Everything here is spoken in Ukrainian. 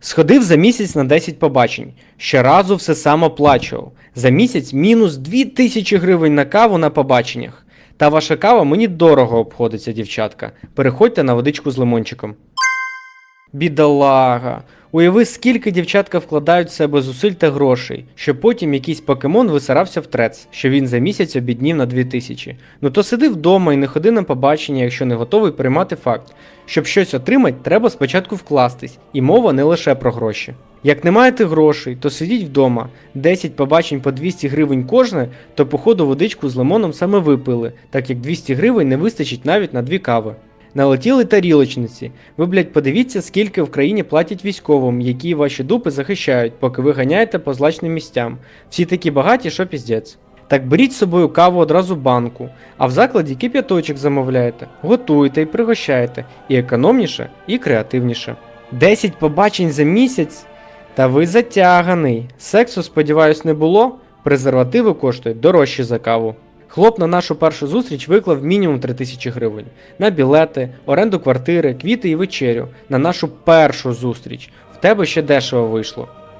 Сходив за місяць на 10 побачень. Щоразу все сам оплачував. За місяць мінус 2000 гривень на каву на побаченнях. Та ваша кава мені дорого обходиться, дівчатка. Переходьте на водичку з лимончиком. Бідолага. Уяви, скільки дівчатка вкладають в себе зусиль та грошей, щоб потім якийсь покемон висирався в трец, що він за місяць обіднів на 2000. Ну то сиди вдома і не ходи на побачення, якщо не готовий приймати факт. Щоб щось отримати, треба спочатку вкластись, і мова не лише про гроші. Як не маєте грошей, то сидіть вдома. 10 побачень по 200 гривень кожне, то походу водичку з лимоном саме випили, так як 200 гривень не вистачить навіть на дві кави. Налетіли тарілочниці. Ви, блядь, подивіться, скільки в країні платять військовим, які ваші дупи захищають, поки ви ганяєте по злачним місцям. Всі такі багаті, що піздець. Так беріть з собою каву одразу банку, а в закладі кип'яточок замовляєте, готуєте і пригощаєте, і економніше, і креативніше. 10 побачень за місяць? Та ви затяганий. Сексу, сподіваюсь, не було. Презервативи коштують дорожче за каву. Хлоп на нашу першу зустріч виклав мінімум 3 тисячі гривень на білети, оренду квартири, квіти і вечерю. На нашу першу зустріч. В тебе ще дешево вийшло.